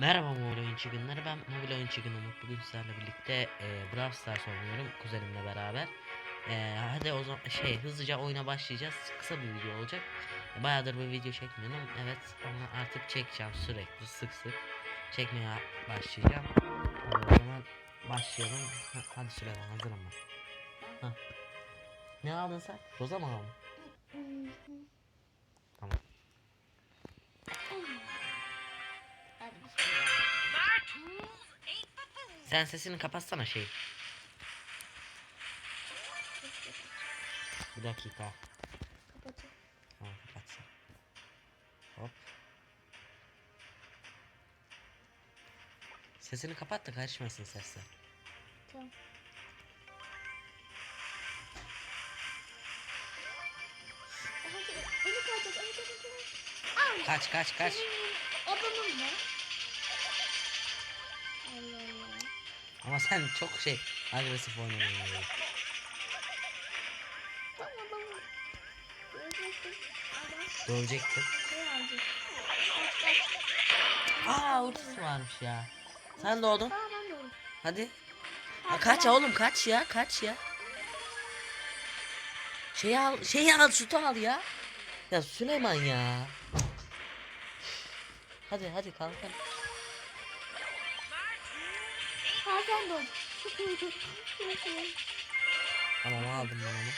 Merhaba mobil oyun çılgınları ben mobil oyun çılgını Umut. Bugün sizlerle birlikte e, Brawl Stars oynuyorum kuzenimle beraber. E, Hadi o zaman şey hızlıca oyuna başlayacağız. Kısa bir video olacak. E, Bayağıdır bir video çekmiyorum. Evet ama artık çekeceğim sürekli sık sık. Çekmeye başlayacağım. O zaman başlayalım. Ha, Hadi Süleyman hazırım ben. Ha. Ne aldın sen? Roza mı aldın? Sen sesini kapatsana şey Bir dakika Kapatın. Kapatsın. Hop. Sesini kapat da karışmasın sesler. Tamam. Kaç kaç kaç. Adamım ne? Ama sen çok şey agresif oynuyorsun. kaç. Aa ultisi varmış ya. Sen doğdun. Hadi. Ha, kaç ben- oğlum kaç ya kaç ya. Şey al şey al sütü al ya. Ya Süleyman ya. Hadi hadi kalk oldun. Tamam aldım ben onu.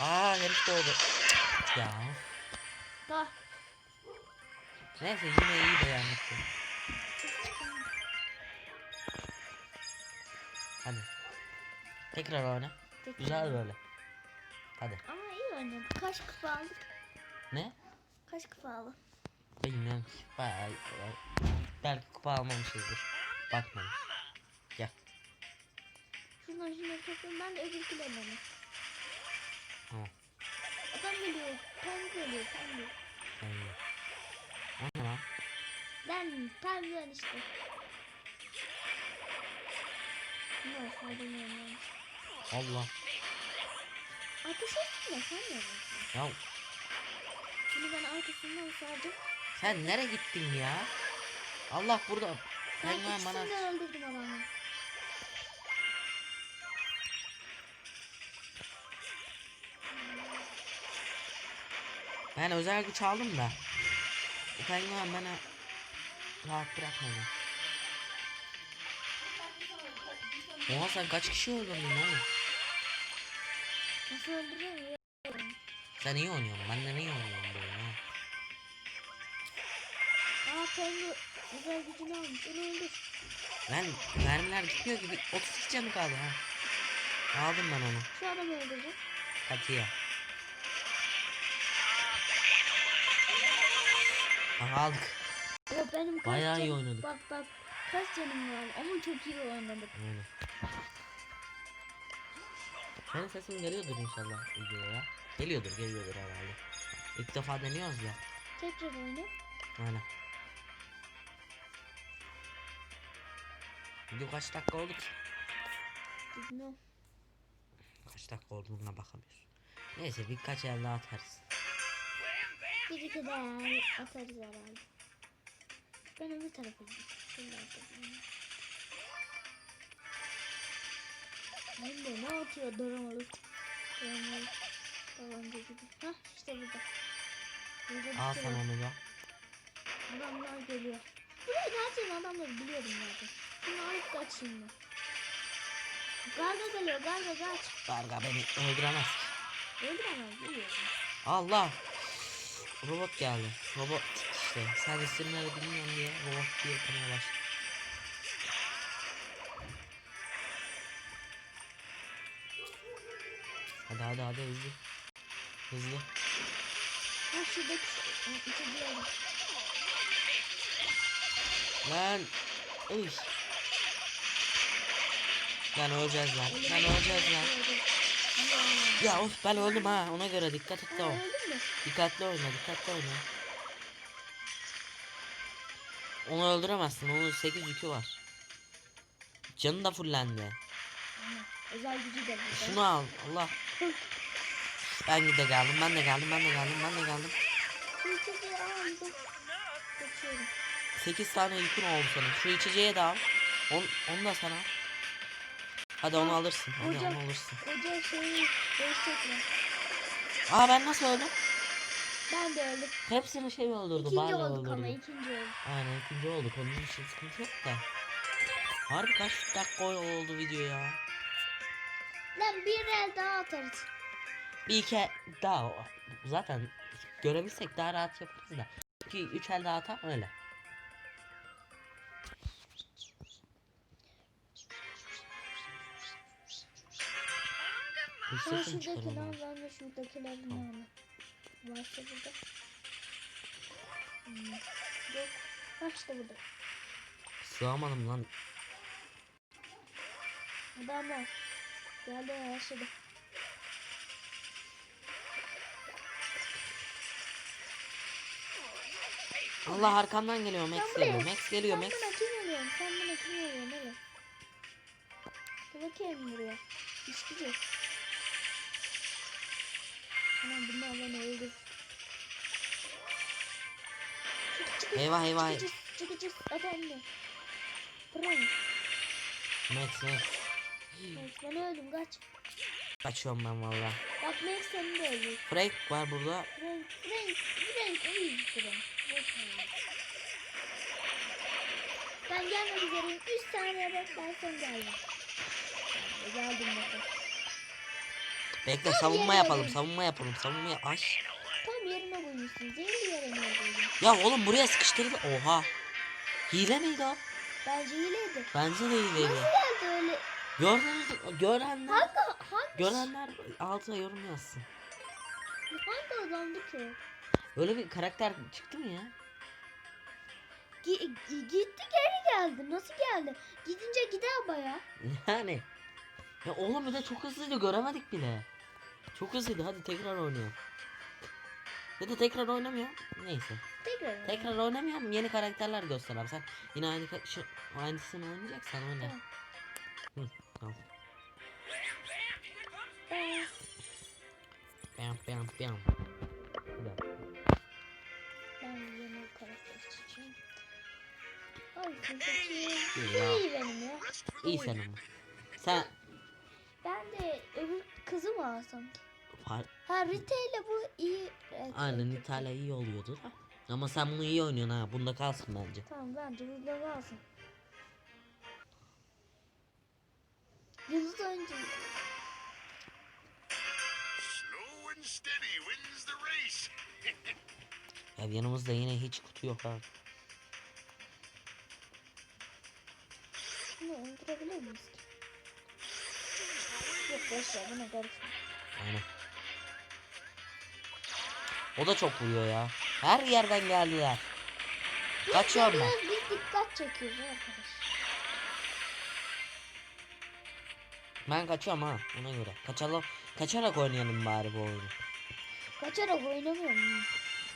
Aa herif doğdu. Ya. Dah. Neyse yine iyi dayanmışsın. Hadi. Tekrar oyna. Güzel böyle. Hadi. Ama iyi oynadın. Kaç kupa aldık? Ne? Kaç kupa aldık? Bilmiyorum ki. Bayağı belki kupa almamışızdır. Bakmadım. Toplayayım ben de öbürkülerine mi? Tamam. Adam geliyor. Pem geliyor. Pem geliyor. Aynen. O ne lan? Ben pemben işte. Ne ben. Allah. Ateş etme sen de yapıyorsun. Ya Şimdi ben arkasından sardım. sen nereye gittin ya? Allah burada. Ben Penguen bana... de öldürdüm adamı. Ben özel güç aldım da. Bu penguen bana rahat bırakmadı. Oha sen kaç kişi öldürdün oğlum? Nasıl öldürüyorum ya? Sen iyi oynuyorsun. Ben de iyi oynuyorum bu oyunu. Aa pembe özel gücünü almış. Onu öldür. Ben mermiler gitmiyor gibi 32 canı kaldı ha. Aldım ben onu. Şu adamı öldürdüm. Katiye. Aha aldık. O benim kaç Bayağı iyi canım- oynadık. Bak bak kaç canım var ama çok iyi oynadık. Aynen. Senin sesin geliyordur inşallah videoya. Geliyordur geliyordur herhalde. İlk defa deniyoruz ya. Tekrar oyna. Aynen. Video kaç dakika oldu ki? Bilmiyorum. Kaç dakika olduğuna bakamıyoruz. Neyse birkaç el daha atarız. Bir iki daha atarız herhalde. Ben öbür tarafa gideyim. Ben de ne atıyor doramalık. Doramalık. Tabanca gibi. Hah işte burada. Burada Al sürü sen onu da. Adamlar geliyor. Buraya gerçekten adamları biliyorum zaten. Bunu alıp kaç şimdi. Garga geliyor garga kaç. Karga beni öldüremez. Öldüremez biliyorum. Allah. Robot geldi. Robot işte. Sen isimleri bilmiyorum diye robot diye tanıya başladı. Hadi hadi hadi hızlı. Hızlı. Ha şuradaki içeri aldım. Lan. Uy. Lan öleceğiz lan. Lan öleceğiz lan. Ya of ben öldüm ha ona göre dikkat et de o. Dikkatli oyna dikkatli oyna. Onu öldüremezsin onun 8 yükü var. Canı da fullendi. Özel gücü de burada. Şunu al Allah. Ben de geldim ben de geldim ben de geldim ben de geldim. Şu içeri aldım. Kaçıyorum. 8 tane yükün oldu senin. Şu içeceği de al. On, onu da sana. Hadi onu alırsın. Hadi hocam. onu alırsın. Hoca şeyi değiştirme. Aa ben nasıl öldüm? Ben de öldüm. Hepsini şey öldürdü. İkinci Barley olduk ama ikinci olduk. Aynen ikinci olduk. Onun için sıkıntı yok da. Harbi kaç dakika oldu video ya? Lan bir el daha atarız. Bir iki daha zaten görebilsek daha rahat yaparız da. 2 3 el daha atar öyle. Bir Sen sesim ben de şuradakilerin yani. Varsa burada. Hmm. Yok. Ha işte burada. Sığamadım lan. Adam var. Geldi yaşadı. Allah arkamdan geliyor Max Sen geliyor. buraya- Max geliyor Sen Max. buna kim oluyorsun? Sen buna kim oluyorsun? Hele. Dur bakayım buraya. İşkici. Tamam bunu alan öldü. Eyvah eyvah. Çık çık. Hadi anne. Bırak. Max Max. Max ben öldüm kaç. Kaçıyorum ben valla. Bak Max seni de öldü. Frank var burada. Frank Frank Frank iyi Frank. Ben gelmek üzereyim. 3 saniye beklersen geldim. Geldim bakın. Bekle savunma yapalım. Savunma yapalım. Savunma yap. Aş. Tam yerine koymuşsun. Zehirli yerine koydun. Ya oğlum buraya sıkıştırdı. Oha. Hile miydi o? Bence iyiydi. Bence de hileydi. Nasıl geldi öyle? Gördünüz mü? Görenler. Hangi, hangi, Görenler altına yorum yazsın. hangi adamdı ki o? Öyle bir karakter çıktı mı ya? Gi- gitti geri geldi. Nasıl geldi? Gidince gider baya. Yani. Ya oğlum bir de çok hızlıydı göremedik bile. Çok hızlıydı hadi tekrar oynayalım. Ya da tekrar oynamıyorum. Neyse. Tekrar. Tekrar oynamıyorum yeni karakterler göster abi sen yine aynı şu, aynısını oynayacaksan oyna. Tamam. Hı, tamam. Bam bam bam. Ben yeni karakter seçeceğim. Seçeyim? İyi benim ya. İyi sen ama. Sen Ben de öbür kızı mı alsam? Far- Ha Rita ile bu iyi. Evet, Aynen evet, İtalya iyi oluyordur. Ama sen bunu iyi oynuyorsun ha. Bunda kalsın bence. Tamam bence burada kalsın. Yıldız oyuncu. Slow and steady wins the race. Ya yanımızda yine hiç kutu yok ha. Bunu öldürebilir miyiz ki? Yok boş ver buna karışma. Aynen. O da çok vuruyor ya. Her yerden geldiler. Kaçıyorum ben. Biz dikkat çekiyoruz arkadaş. Ben kaçıyorum ha ona göre. Kaçalım. Kaçarak oynayalım bari bu oyunu. Kaçarak oynamıyorum.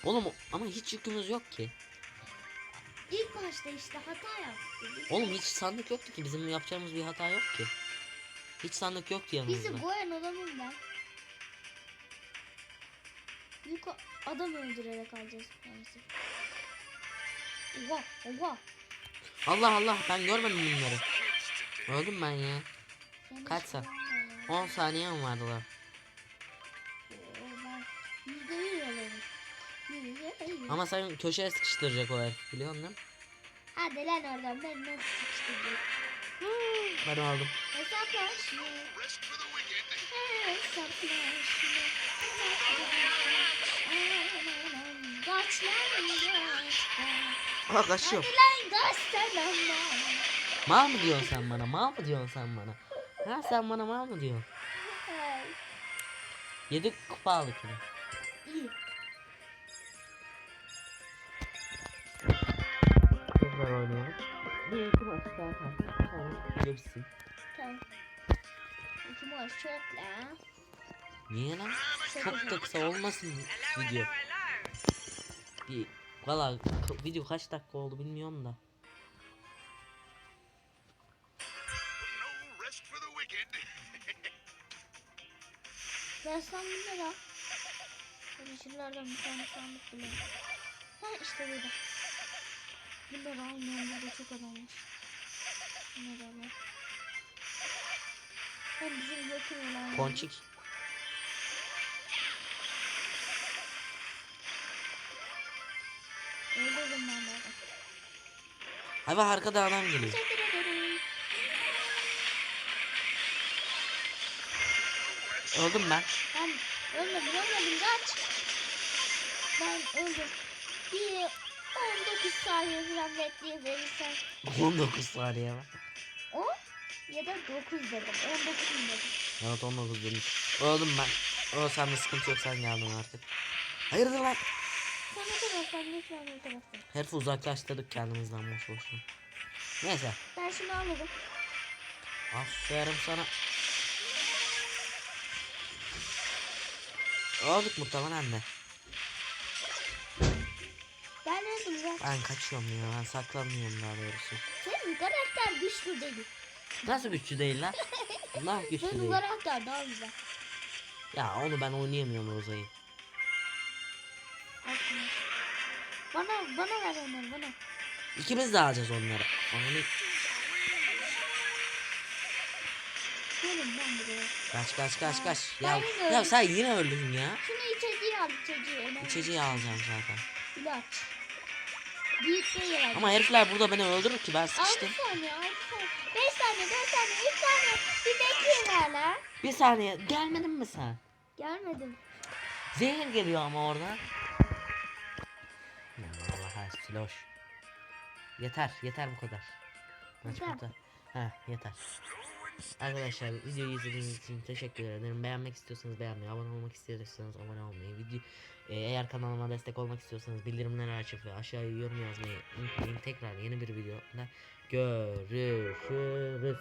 Oğlum ama hiç yükümüz yok ki. İlk başta işte hata yaptık. Oğlum hiç sandık yoktu ki. Bizim yapacağımız bir hata yok ki. Hiç sandık yoktu yanımızda. Bizi goyan adamım ben. Büyük adam öldürerek alacağız maalesef. Oha oha. Allah Allah ben görmedim bunları. Öldüm ben ya. Kaç sen? olmuyor ya. 10 saniye mi vardı lan? Yüz. Ama sen köşeye sıkıştıracak o herif değil mi? Hadi lan oradan ben nasıl sıkıştıracağım. Ben aldım. Hesaplaşma. Hesaplaşma. Hesaplaşma. Kaç lan kaç. Ha kaçıyorum. Hadi lan kaç sen ama. Mal mı diyorsun sen bana? Mal mı diyorsun sen bana? Ha sen bana mal mı diyorsun? 7 kupa aldık yine. Tekrar oynayalım. Bir iki maç. Geçsin. Tamam. İki çok la. Niye lan? Çok da kısa olmasın video. Bir valla video kaç dakika oldu bilmiyorum da. Sandım ne la? Hadi şunlardan bir tane sandık bulalım. Ha işte burada. Bunları almayan burada çok adam var. Bizim yakın olan. Ponçik. Öldürdüm ben. Abi arkada adam geliyor. Teşekkür ederim. Öldüm ben. Ben ölmedim ölmedim kaç. Ben öldüm. Bir 19 saniye falan bekleyebilirsen. 19 saniye var. 10 ya da 9 dedim. 19 mu dedim. Evet 19 demiş. Öldüm ben. O sende sıkıntı yok sen geldin artık. Hayırdır lan? Sen ne taraftan geç ben ne taraftan. Herifi uzaklaştırdık kendimizden boş boşuna. Neyse. Ben şunu almadım. Aferin sana. Olduk muhtemelen de. Ben öldüm ben. Kaçıyorum ya ben saklanmıyorum daha doğrusu. Senin karakter güçlü değil. Nasıl güçlü değil lan? Bunlar güçlü Senin değil. karakter daha güzel. Ya onu ben oynayamıyorum Roza'yı. Bana, bana ver onları bana. İkimiz de alacağız onları. Onu Gelin ben buraya. kaç kaç kaç kaç. Ben Ya, ya öldüm. sen yine öldün ya. Şunu içeceği al içeceği. Önemli. İçeceği alacağım zaten. İlaç. Büyük de yer. Ama herifler burada beni öldürür ki ben 6 sıkıştım. saniye 6 saniye. 5 saniye 4 saniye 3 saniye. Bir bekleyin hala. Bir saniye gelmedin mi sen? Gelmedim. Zehir geliyor ama oradan. Ya Allah sloş. Yeter yeter bu kadar. Maç burada. Ha yeter. Arkadaşlar videoyu izlediğiniz için teşekkür ederim. Beğenmek istiyorsanız beğenmeyi, abone olmak istiyorsanız abone olmayı, video e, eğer kanalıma destek olmak istiyorsanız bildirimleri açıp ve aşağıya yorum yazmayı unutmayın. Tekrar yeni bir videoda görüşürüz.